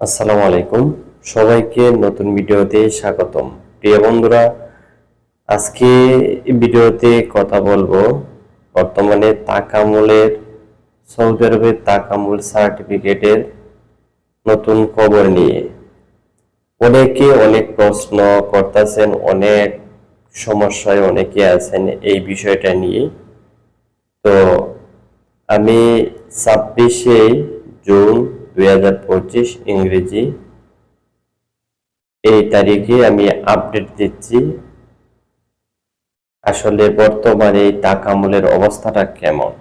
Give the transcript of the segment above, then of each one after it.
আসসালামু আলাইকুম। সবাইকে নতুন ভিডিওতে স্বাগতম। প্রিয় বন্ধুরা, আজকে ভিডিওতে কথা বলব বর্তমানে তাকামুলের সৌদি আরবের তাকামুল সার্টিফিকেটের নতুন খবর নিয়ে। অনেকে অনেক প্রশ্ন করতেছেন, অনেক সমস্যায় অনেকে আছেন এই বিষয়টা নিয়ে। তো আমি ছাব্বিশে জুন দুই হাজার পঁচিশ ইংরেজি। এই তারিখে আমি আপডেট দিচ্ছি আসলে বর্তমানে এই টাকামূলের অবস্থাটা কেমন।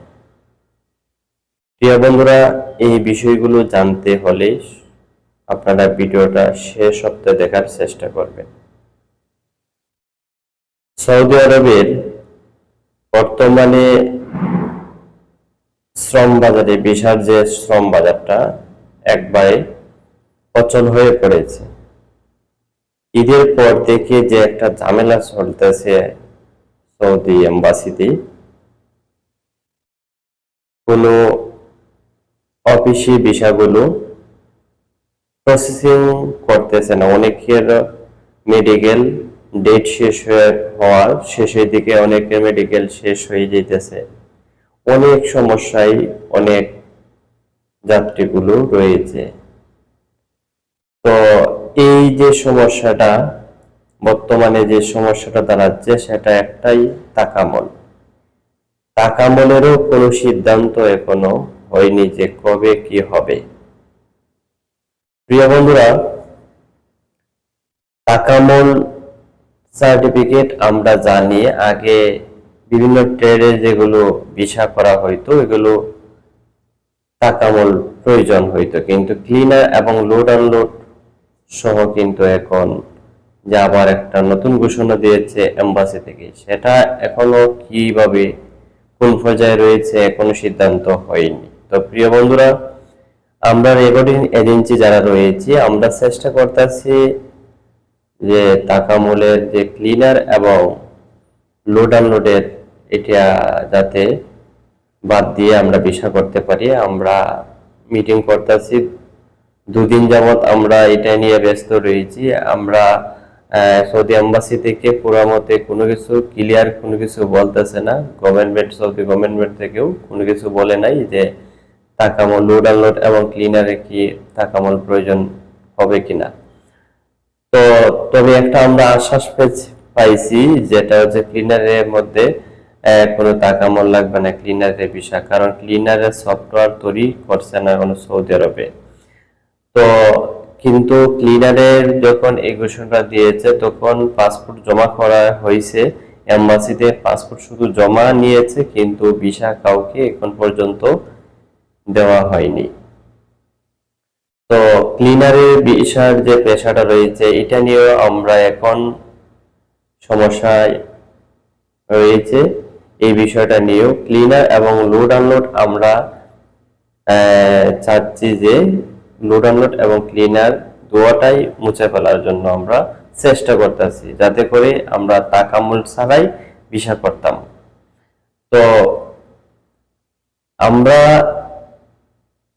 প্রিয় বন্ধুরা, এই বিষয়গুলো জানতে হলে আপনারা ভিডিওটা শেষ সপ্তাহে দেখার চেষ্টা করবেন। সৌদি আরবের বর্তমানে শ্রম বাজারে বিশাল যে শ্রম বাজারটা একবারে অচল হয়ে পড়েছে। ঈদের পর থেকে যে একটা ঝামেলা চলতেছে সৌদি এম্বাসিতে। কোনো অফিসি বিষয়গুলো প্রসেসিং করতেছে না। অনেকের মেডিকেল ডেট শেষ হয়ে হওয়ার শেষের দিকে অনেকের মেডিকেল শেষ হয়ে যেতেছে। অনেক সমস্যায় অনেক যাত্রীগুলো রয়েছে। তো এই যে সমস্যাটা, বর্তমানে যে সমস্যাটা দাঁড়াচ্ছে, সেটা একটাই তাকামল। তাকামলেরও কোনো সিদ্ধান্ত এখনও হয়নি যে কবে কি হবে। প্রিয় বন্ধুরা, তাকামল সার্টিফিকেট আমরা জানি, আগে বিভিন্ন ট্রেডে যেগুলো ভিসা করা হইতো, এগুলো টাকামল প্রয়োজন হইতো। কিন্তু ক্লিনার এবং লোড আনলোড সহ কিন্তু এখন যে আবার একটা নতুন ঘোষণা দিয়েছে এম্বাসি থেকে, সেটা এখনও কীভাবে কোন পর্যায়ে রয়েছে এখনও সিদ্ধান্ত হয়নি। তো প্রিয় বন্ধুরা, আমরা রেকর্ডিং এজেন্সি যারা রয়েছে, আমরা চেষ্টা করতেছি যে তাকামলের যে ক্লিনার এবং লোড আনলোডের এটা যাতে বাদ দিয়ে আমরা বিষয় করতে পারি। আমরা মিটিং করতেছি। দুদিন যাবৎ আমরা এটা নিয়ে ব্যস্ত রয়েছি। আমরা সৌদি এম্বাসি থেকে পুরো মতে কোনো কিছু ক্লিয়ার কোনো কিছু বলতেছে না। গভর্নমেন্ট সৌদি গভর্নমেন্ট থেকেও কোনো কিছু বলে নাই যে তাকামল লোড আনলোড এবং ক্লিনারে কি তাকামল প্রয়োজন হবে কিনা। তো তবে একটা আমরা আশ্বাস পেয়েছি- পাইছি যেটা হচ্ছে ক্লিনারের মধ্যে কোনো তাকামল লাগবে না ক্লিনারের বিষয়, কারণ ক্লিনারের সফটওয়্যার তৈরি করছে না কোনো সৌদি আরবে। তো কিন্তু ক্লিনারের যখন ঘোষণাটা দিয়েছে, তখন পাসপোর্ট জমা করা হয়েছে এম্বাসিতে পাসপোর্ট শুধু জমা নিয়েছে, কিন্তু ভিসা কাউকে এখন পর্যন্ত দেওয়া হয়নি। তো ক্লিনারের বিষয়ের যে পেশাটা রয়েছে, এটা নিয়েও আমরা এখন সমস্যায় রয়েছে। এই বিষয়টা নিয়েও ক্লিনার এবং লোড আনলোড আমরা চাচ্ছি যে লোড আনলোড এবং ক্লিনার দুয়াটাই মুছে ফেলার জন্য আমরা চেষ্টা করতেছি, যাতে করে আমরা তাকামুল ছাড়াই ভিসা করতাম। তো আমরা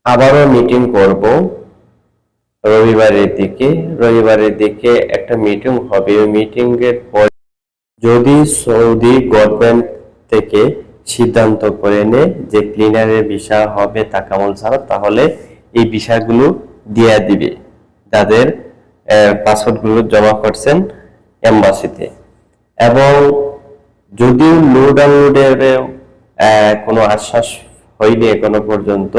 আবারও মিটিং করব রবিবারের দিকে। রবিবারের দিকে একটা মিটিং হবে। ওই মিটিং এর পর যদি সৌদি গভর্নমেন্ট থেকে সিদ্ধান্ত করে নে যে ক্লিনারের বিষয় হবে তাকামল ছাড়া, তাহলে এই বিষয়গুলো দিয়ে দিবে। যাদের পাসওয়ার্ডগুলো জমা করছেন এম্বাসিতে এবং যদিও লোড আনলোডের কোনো আশ্বাস হয়নি এখনও পর্যন্ত,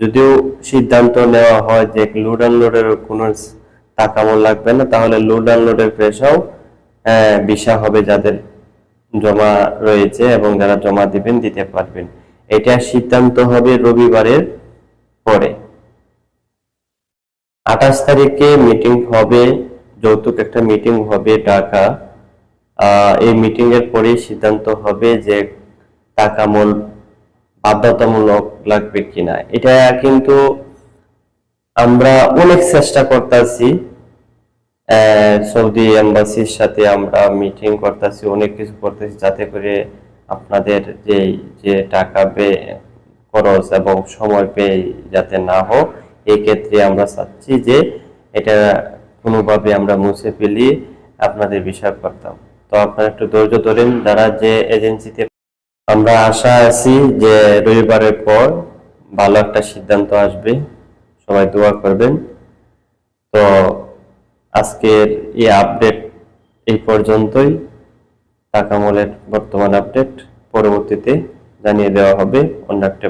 যদিও সিদ্ধান্ত নেওয়া হয় যে লোড আনলোডের কোনো টাকামো লাগবে না, তাহলে লোড আনলোডের পেশাও বিষা হবে যাদের জমা রয়েছে এবং যারা জমা দিবেন, দিতে পারবেন। এটা সিদ্ধান্ত হবে রবিবারের পরে। আঠাশ তারিখে মিটিং হবে, যৌতুক একটা মিটিং হবে ঢাকা। এই মিটিং এর পরে সিদ্ধান্ত হবে যে টাকামূল বাধ্যতামূলক লাগবে কিনা। এটা কিন্তু আমরা অনেক চেষ্টা করতেছি। সৌদি এম্বাসির সাথে আমরা মিটিং করতেছি, অনেক কিছু করতেছি যাতে করে আপনাদের যে যে টাকা বে খরচ এবং সময় ব্যয় যাতে না হোক এই ক্ষেত্রে আমরা চাচ্ছি যে এটা কোনোভাবে আমরা মুছে ফেলিয়ে আপনাদের বিষয় করতাম। তো আপনারা একটু ধৈর্য ধরেন যারা যে এজেন্সিতে আমরা আশা আছি যে রবিবারের পর ভালো একটা সিদ্ধান্ত আসবে, সবাই দোয়া করবেন। তো আজকের এই আপডেট এই পর্যন্তই। টাকা মলের বর্তমান আপডেট পরবর্তীতে জানিয়ে দেওয়া হবে। অন্য একটা